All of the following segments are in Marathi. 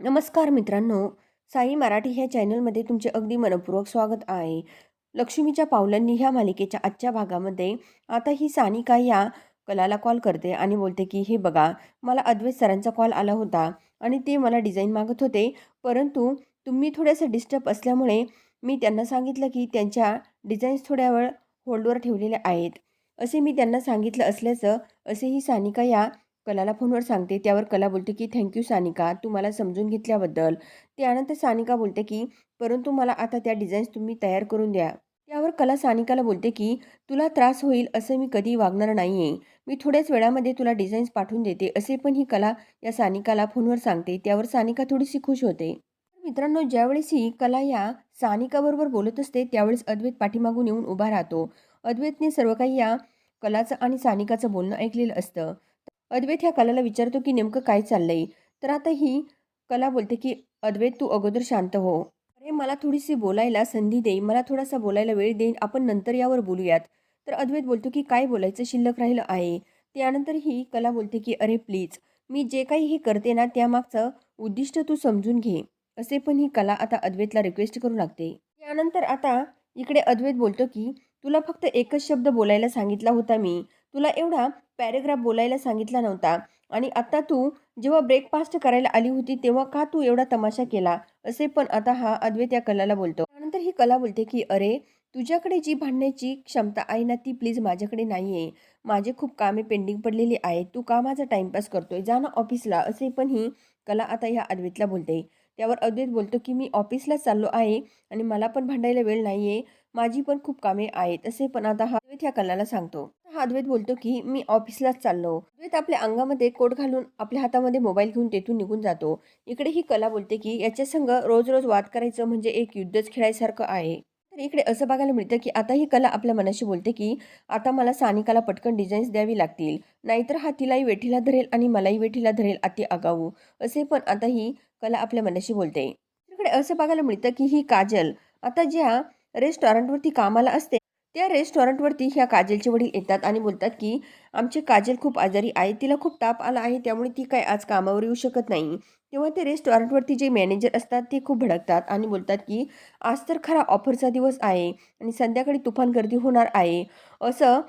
नमस्कार मित्रांनो साई मराठी ह्या चॅनलमध्ये तुमचे अगदी मनपूर्वक स्वागत आहे. लक्ष्मीच्या पावलांनी ह्या मालिकेच्या आजच्या भागामध्ये आता ही सानिका या कलाला कॉल करते आणि बोलते की हे बघा मला अद्वैत सरांचा कॉल आला होता आणि ते मला डिझाईन मागत होते परंतु तुम्ही थोडंसं डिस्टर्ब असल्यामुळे मी त्यांना सांगितलं की त्यांच्या डिझाईन्स थोड्या वेळ होल्डवर ठेवलेल्या आहेत. असे मी त्यांना सांगितलं असल्याचं असेही सानिका या कलाला फोनवर सांगते. त्यावर कला बोलते की थँक्यू सानिका. तुम्हाला समजून घेतल्याबद्दल. त्यानंतर सानिका बोलते की परंतु मला आता त्या डिझाईन्स तुम्ही तयार करून द्या. त्यावर कला सानिकाला बोलते की तुला त्रास होईल असं मी कधी वागणार नाही आहे मी थोड्याच वेळामध्ये तुला डिझाईन्स पाठवून देते. असे पण ही कला या सानिकाला फोनवर सांगते. त्यावर सानिका थोडीशी खुश होते. मित्रांनो ज्यावेळेस ही कला या सानिकाबरोबर बोलत असते त्यावेळेस अद्वैत पाठीमागून येऊन उभा राहतो. अद्वैतने सर्व काही या कलाचं आणि सानिकाचं बोलणं ऐकलेलं असतं. अद्वैत ह्या कलाला विचारतो की नेमकं काय चाललंय? तर आता ही कला बोलते की अद्वैत तू अगोदर शांत हो. अरे मला थोडीशी बोलायला संधी दे. मला थोडासा बोलायला वेळ देईन आपण नंतर यावर बोलूयात. तर अद्वैत बोलतो की काय बोलायचं? शिल्लक राहिलं आहे. त्यानंतर ही कला बोलते की अरे प्लीज मी जे काही हे करते ना त्यामागचं उद्दिष्ट तू समजून घे. असे पण ही कला आता अद्वैतला रिक्वेस्ट करू लागते. त्यानंतर आता इकडे अद्वैत बोलतो की तुला फक्त एकच शब्द बोलायला सांगितला होता मी. तुला एवढा पॅरेग्राफ बोलायला सांगितला नव्हता. आणि आता तू जेव्हा ब्रेकफास्ट करायला आली होती तेव्हा का तू एवढा तमाशा केला? असे पण आता हा अद्वैत या कलाला बोलतो. त्यानंतर ही कला बोलते की अरे तुझ्याकडे जी भांडण्याची क्षमता आहे ना ती प्लीज माझ्याकडे नाही आहे माझे खूप कामे पेंडिंग पडलेली आहेत. तू का माझा टाइमपास करतोय? जा ना ऑफिसला असे पण ही कला आता ह्या अद्वैतला बोलते. त्यावर अद्वैत बोलतो की मी ऑफिसला चाललो आहे आणि मला पण भांडायला वेळ नाही आहे माझी पण खूप कामे आहेत असे पण आता हा अद्वैत ह्या कलाला सांगतो. हा अद्वैत बोलतो की मी ऑफिसलाच चाललो. अद्वैत आपल्या अंगामध्ये कोट घालून आपल्या हातामध्ये मोबाईल घेऊन तेथून निघून जातो. इकडे ही कला बोलते की याच्या संग रोज रोज वाद करायचं म्हणजे एक युद्धच खेळायसारखं आहे. तर इकडे असं बघायला मिळतं की आता ही कला आपल्या मनाशी बोलते की आता मला सानिकाला पटकन डिझाईन्स द्यावी लागतील. नाहीतर हा तिलाही वेठीला धरेल आणि मलाही वेठीला धरेल अति आगाऊ. असे पण आता ही कला आपल्या मनाशी बोलते. इकडे असं बघायला मिळतं की ही काजल आता ज्या रेस्टॉरंटवरती कामाला असते त्या रेस्टॉरंटवरती ह्या काजलचे वडील येतात आणि बोलतात की आमचे काजल खूप आजारी आहे तिला खूप ताप आला आहे त्यामुळे ती काय आज कामावर येऊ शकत नाही. तेव्हा ते रेस्टॉरंटवरती जे मॅनेजर असतात ते खूप भडकतात आणि बोलतात की आज तर खरा ऑफरचा दिवस आहे आणि संध्याकाळी तुफान गर्दी होणार आहे. असं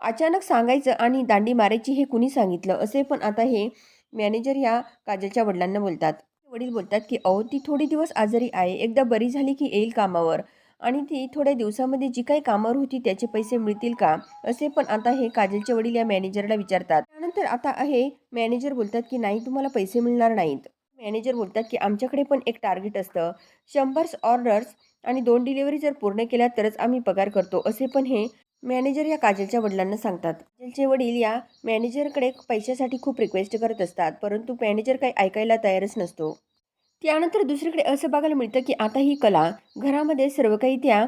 अचानक सांगायचं आणि दांडी मारायची हे कुणी सांगितलं? असे पण आता हे मॅनेजर या काजलच्या वडिलांना बोलतात. वडील बोलतात की अहो ती थोडी दिवस आजारी आहे. एकदा बरी झाली की येईल कामावर. आणि ती थोड्या दिवसामध्ये जी काही कामावर होती त्याचे पैसे मिळतील का? असे पण आता हे काजलचे वडील या मॅनेजरला विचारतात. त्यानंतर आता हे मॅनेजर बोलतात की नाही तुम्हाला पैसे मिळणार नाहीत. मॅनेजर बोलतात की आमच्याकडे पण एक टार्गेट असतं. शंभर ऑर्डर्स आणि दोन डिलिव्हरी जर पूर्ण केल्या तरच आम्ही पगार करतो. असे पण हे मॅनेजर या काजलच्या वडिलांना सांगतात. काजलचे वडील या मॅनेजरकडे पैशासाठी खूप रिक्वेस्ट करत असतात परंतु मॅनेजर काही ऐकायला तयारच नसतो. त्यानंतर दुसरीकडे असं बघायला मिळतं की आता ही कला घरामध्ये सर्व काही त्या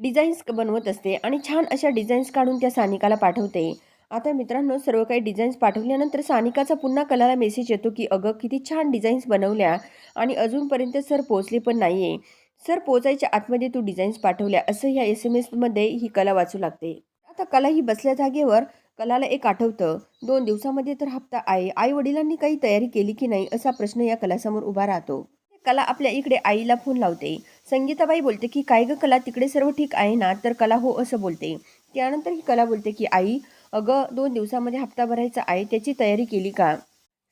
डिझाईन्स बनवत असते आणि छान अशा डिझाईन्स काढून त्या सानिकाला पाठवते. आता मित्रांनो सर्व काही डिझाईन्स पाठवल्यानंतर सानिकाचा पुन्हा कलाला मेसेज येतो की अगं किती छान डिझाईन्स बनवल्या आणि अजूनपर्यंत सर पोचले पण नाही आहे सर पोचायच्या आतमध्ये तू डिझाईन्स पाठवल्या. असं ह्या एस एम एसमध्ये ही कला वाचू लागते. आता कला ही बसल्या जागेवर कलाला एक आठवतं. दोन दिवसामध्ये तर हप्ता आहे. आई वडिलांनी काही तयारी केली की नाही असा प्रश्न या कलासमोर उभा राहतो. कला आपल्या इकडे आईला फोन लावते. संगीताबाई बोलते की काय ग कला तिकडे सर्व ठीक आहे ना? तर कला हो असं बोलते. त्यानंतर ही कला बोलते की आई अगं दोन दिवसामध्ये हप्ता भरायचा आहे त्याची तयारी केली का?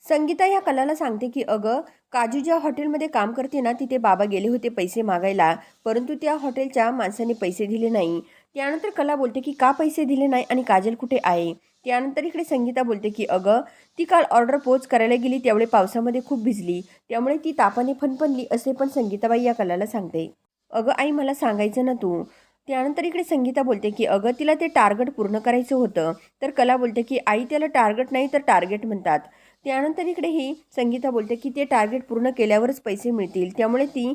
संगीता ह्या कलाला सांगते की अगं काजू ज्या हॉटेलमध्ये काम करते ना तिथे बाबा गेले होते पैसे मागायला परंतु त्या हॉटेलच्या माणसाने पैसे दिले नाही. त्यानंतर कला बोलते की का पैसे दिले नाही आणि काजल कुठे आहे? त्यानंतर इकडे संगीता बोलते की अगं ती काल ऑर्डर पोच करायला गेली त्यावेळी पावसामध्ये खूप भिजली त्यामुळे ती तापाने फनफनली असे पण संगीताबाई या कलाला सांगते. अगं आई मला सांगायचं ना तू. त्यानंतर इकडे संगीता बोलते की अगं तिला ते टार्गेट पूर्ण करायचं होतं. तर कला बोलते की आई त्याला टार्गेट नाही तर टार्गेट म्हणतात. त्यानंतर इकडे ही संगीता बोलते की ते टार्गेट पूर्ण केल्यावरच पैसे मिळतील. त्यामुळे ती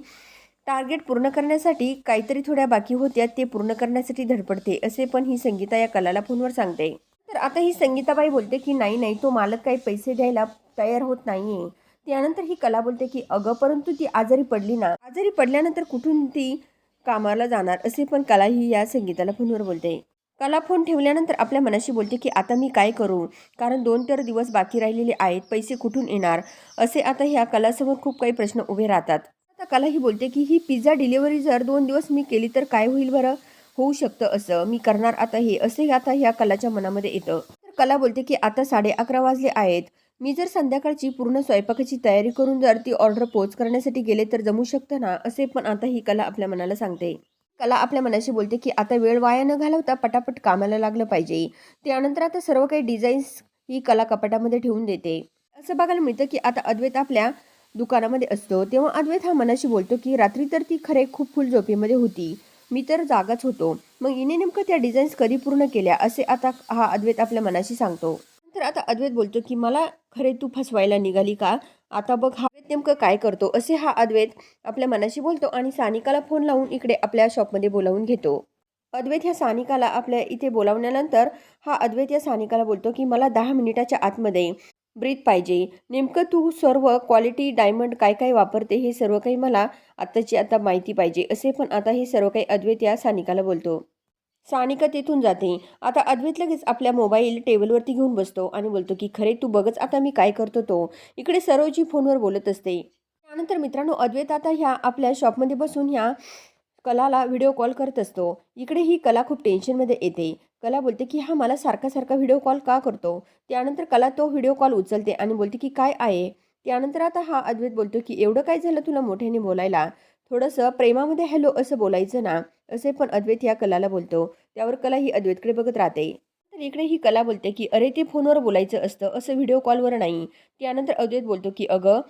टार्गेट पूर्ण करण्यासाठी काहीतरी थोड्या बाकी होत्या ते पूर्ण करण्यासाठी धडपडते. असे पण ही संगीता या कलाला फोनवर सांगते. तर आता ही संगीताबाई बोलते की नाही नाही तो मालक काही पैसे द्यायला तयार होत नाहीये. त्यानंतर ही कला बोलते की अगं परंतु ती आजारी पडली ना. आजारी पडल्यानंतर कुठून ती कामाला जाणार असे पण कला ही या संगीताला फोनवर बोलते. कला फोन ठेवल्यानंतर आपल्या मनाशी बोलते की आता मी काय करू? कारण दोन तर दिवस बाकी राहिलेले आहेत पैसे कुठून येणार? असे आता ह्या कलासमोर खूप काही प्रश्न उभे राहतात. आता कला ही बोलते की ही पिझ्झा डिलिव्हरी जर दोन दिवस मी केली तर काय होईल बरं? होऊ शकतं असं. मी करणार आता हे. असे आता ह्या कलाच्या मनामध्ये येतं. तर कला बोलते की आता साडे अकरा वाजले आहेत. मी जर संध्याकाळची पूर्ण स्वयंपाकाची तयारी करून जर ती ऑर्डर पोच करण्यासाठी गेले तर जमू शकतं ना असे पण आता ही कला आपल्या मनाला सांगते. कला आपल्या मनाशी बोलते की आता वेळ वाया न घालवता पटापट कामाला लागलं पाहिजे. त्यानंतर आता सर्व काही डिझाईन्स ही कला कपाटामध्ये ठेवून देते. असं बघायला मिळतं की आता अद्वैत आपल्या दुकानामध्ये असतो तेव्हा अद्वैत हा मनाशी बोलतो की रात्री तर ती खरे खूप फुल झोपेमध्ये होती. मी तर जागाच होतो. मग हिने नेमकं त्या डिझाईन्स कधी पूर्ण केल्या असे आता हा अद्वैत आपल्या मनाशी सांगतो. तर आता अद्वैत बोलतो की मला खरे तू फसवायला निघाली का? आता बघ हा नेमकं काय करतो? असे हा अद्वैत आपल्या मनाशी बोलतो आणि सानिकाला फोन लावून इकडे आपल्या शॉपमध्ये बोलावून घेतो. अद्वैत ह्या सानिकाला आपल्या इथे बोलावल्यानंतर हा अद्वैत या सानिकाला बोलतो की मला दहा मिनिटाच्या आतमध्ये ब्रीथ पाहिजे. नेमकं तू सर्व क्वालिटी डायमंड काय काय वापरते हे सर्व काही मला आत्ताची आता माहिती पाहिजे. असे पण आता हे सर्व काही अद्वैत या सानिकाला बोलतो. सानिका तिथून जाते. आता अद्वैत लगेच आपल्या मोबाईल टेबलवरती घेऊन बसतो आणि बोलतो की खरे तू बघच आता मी काय करतो तो. इकडे सरोजी फोनवर बोलत असते. त्यानंतर मित्रांनो अद्वैत आता ह्या आपल्या शॉपमध्ये बसून ह्या कलाला व्हिडिओ कॉल करत असतो. इकडे ही कला खूप टेन्शनमध्ये येते. कला बोलते की हा मला सारखा सारखा व्हिडिओ कॉल का करतो? त्यानंतर कला तो व्हिडिओ कॉल उचलते आणि बोलते की काय आहे? त्यानंतर आता हा अद्वैत बोलतो की एवढं काय झालं तुला मोठ्याने बोलायला? थोडंसं प्रेमामध्ये हॅलो असं बोलायचं ना असे पण अद्वैत या कलाला बोलतो. त्यावर कला ही अद्वैतकडे बघत राहते. तर इकडे ही कला बोलते की अरे ते फोनवर बोलायचं असतं असं व्हिडिओ कॉलवर नाही. त्यानंतर अद्वैत बोलतो की अगं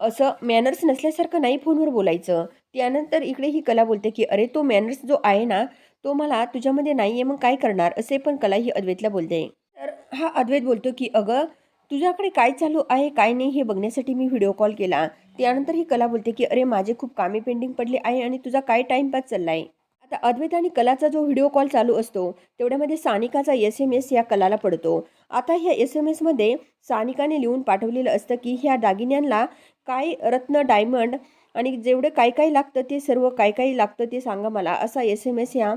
असं मॅनर्स नसल्यासारखं नाही फोनवर बोलायचं. त्यानंतर इकडे ही कला बोलते की अरे तो मॅनर्स जो आहे ना तो मला तुझ्यामध्ये नाही आहे मग काय करणार? असे पण कला ही अद्वैतला बोलते. तर हा अद्वैत बोलतो की अगं तुझ्याकडे काय चालू आहे काय नाही हे बघण्यासाठी मी व्हिडिओ कॉल केला. त्यानंतर ही कला बोलते की अरे माझे खूप कामे पेंडिंग पडले आहे आणि तुझा काय टाईमपास चालला आहे आता अद्वैत आणि कलाचा जो व्हिडिओ कॉल चालू असतो तेवढ्यामध्ये सानिकाचा एस एम एस या कलाला पडतो. आता ह्या एस एम एसमध्ये सानिकाने लिहून पाठवलेलं असतं की ह्या दागिन्यांना काय रत्न डायमंड आणि जेवढं काय काय लागतं ते सर्व काय काय लागतं ते सांगा मला असा एस एम एस ह्या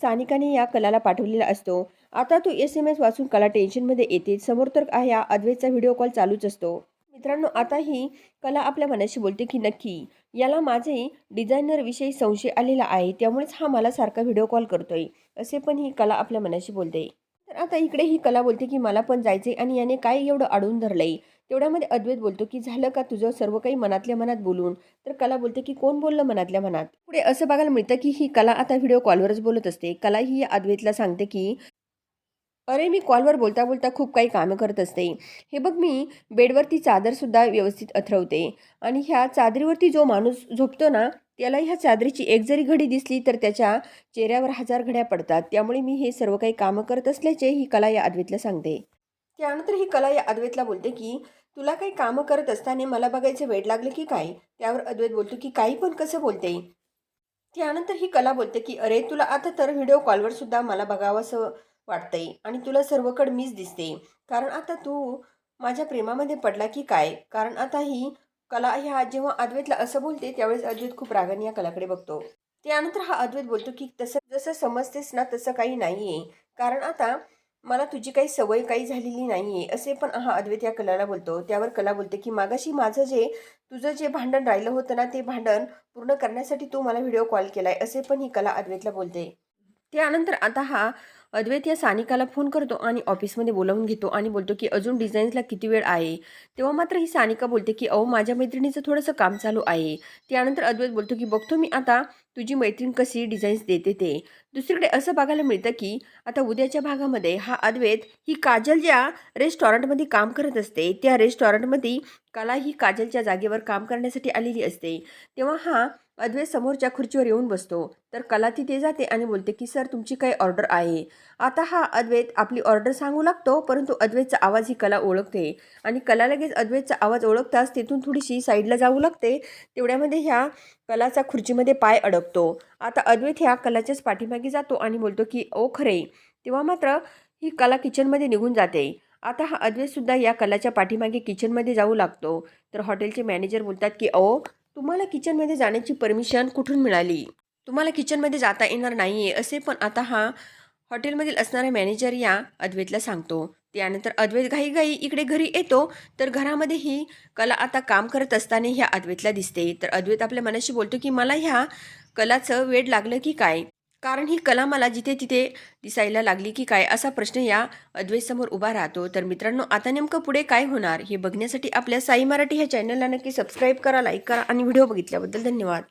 सानिकाने या कलाला पाठवलेला असतो. आता तो एस एम एस वाचून कला टेन्शनमध्ये येते. समोर तर ह्या अद्वैतचा व्हिडिओ कॉल चालूच असतो. मित्रांनो आता ही कला आपल्या मनाशी बोलते की नक्की? याला माझे डिझायनरविषयी संशय आलेला आहे त्यामुळेच हा मला सारखा व्हिडिओ कॉल करतोय असे पण ही कला आपल्या मनाशी बोलते. तर आता इकडे ही कला बोलते की मला पण जायचे आणि याने काय एवढं अडवून धरलंय? तेवढ्यामध्ये अद्वैत बोलतो की झालं का तुझं सर्व काही मनातल्या मनात बोलून? तर कला बोलते की कोण बोललं मनातल्या मनात? पुढे असं बघायला मिळतं की ही कला आता व्हिडिओ कॉलवरच बोलत असते. कला ही अद्वैतला सांगते की अरे मी कॉलवर बोलता बोलता खूप काही कामं करत असते. हे बघ मी बेडवरती चादरसुद्धा व्यवस्थित अथरवते. आणि ह्या चादरीवरती जो माणूस झोपतो ना त्याला ह्या चादरीची एक जरी घडी दिसली तर त्याच्या चेहऱ्यावर हजार घड्या पडतात. त्यामुळे मी हे सर्व काही कामं करत असल्याचे ही कला या अद्वैतला सांगते. त्यानंतर ही कला या अद्वैतला बोलते की तुला काही कामं करत असताना मला बघायचं वेळ लागलं की काय? त्यावर अद्वैत बोलतो की काही पण कसं बोलते? त्यानंतर ही कला बोलते की अरे तुला आता तर व्हिडिओ कॉलवर सुद्धा मला बघावंसं वाटतंय. आणि तुला सर्वकड मीच दिसते. कारण आता तू माझ्या प्रेमामध्ये पडला की काय? कारण आता ही कला ह्या जेव्हा अद्वैतला असं बोलते त्यावेळेस अद्वैत खूप रागाने या कलाकडे बघतो. त्यानंतर हा अद्वैत बोलतो की तसं जसं समजतेस ना तसं काही नाही आहे कारण आता मला तुझी काही सवय काही झालेली नाही आहे असे पण हा अद्वैत या कलाला बोलतो. त्यावर कला बोलते की मागाशी माझं जे तुझं जे भांडण राहिलं होतं ना ते भांडण पूर्ण करण्यासाठी तू मला व्हिडिओ कॉल केलाय. असे पण ही कला अद्वैतला बोलते. त्यानंतर आता हा अद्वैत या सानिकाला फोन करतो आणि ऑफिसमध्ये बोलावून घेतो आणि बोलतो की अजून डिझाईन्सला किती वेळ आहे? तेव्हा मात्र ही सानिका बोलते की अहो माझ्या मैत्रिणीचं थोडंसं काम चालू आहे. त्यानंतर अद्वैत बोलतो की बघतो मी आता तुझी मैत्रीण कशी डिझाईन्स देते ते. दुसरीकडे असं बघायला मिळतं की आता उद्याच्या भागामध्ये हा अद्वैत ही काजल ज्या रेस्टॉरंटमध्ये काम करत असते त्या रेस्टॉरंटमध्ये कला ही काजलच्या जागेवर काम करण्यासाठी आलेली असते. तेव्हा हा अद्वैत समोरच्या खुर्चीवर येऊन बसतो. तर कला तिथे जाते आणि बोलते की सर तुमची काही ऑर्डर आहे. आता हा अद्वैत आपली ऑर्डर सांगू लागतो परंतु अद्वैतचा आवाज ही कला ओळखते. आणि कला लगेच अद्वैतचा आवाज ओळखताच तिथून थोडीशी साईडला जाऊ लागते. तेवढ्यामध्ये ह्या कलाचा खुर्चीमध्ये पाय अडकतो. आता अद्वैत ह्या कलाच्याच पाठीमागे जातो आणि बोलतो की ओ खरे. तेव्हा मात्र ही कला किचनमध्ये निघून जाते. आता हा अद्वैतसुद्धा या कलाच्या पाठीमागे किचनमध्ये जाऊ लागतो. तर हॉटेलचे मॅनेजर बोलतात की अहो तुम्हाला किचनमध्ये जाण्याची परमिशन कुठून मिळाली? तुम्हाला किचनमध्ये जाता येणार नाही आहे असे पण आता हा हॉटेलमधील असणारा मॅनेजर या अद्वैतला सांगतो. त्यानंतर अद्वैत घाईघाई इकडे घरी येतो तर घरामध्ये ही कला आता काम करत असताना ह्या अद्वैतला दिसते. तर अद्वैत आपल्या मनाशी बोलतो की मला ह्या कलाचं वेड लागलं की काय? कारण ही कला मला जिथे तिथे दिसायला लागली की काय असा प्रश्न या अद्वैतसमोर उभा राहतो. तर मित्रांनो आता नेमकं पुढे काय होणार हे बघण्यासाठी आपल्या साई मराठी ह्या चॅनलला नक्की सबस्क्राईब करा लाईक करा आणि व्हिडिओ बघितल्याबद्दल धन्यवाद.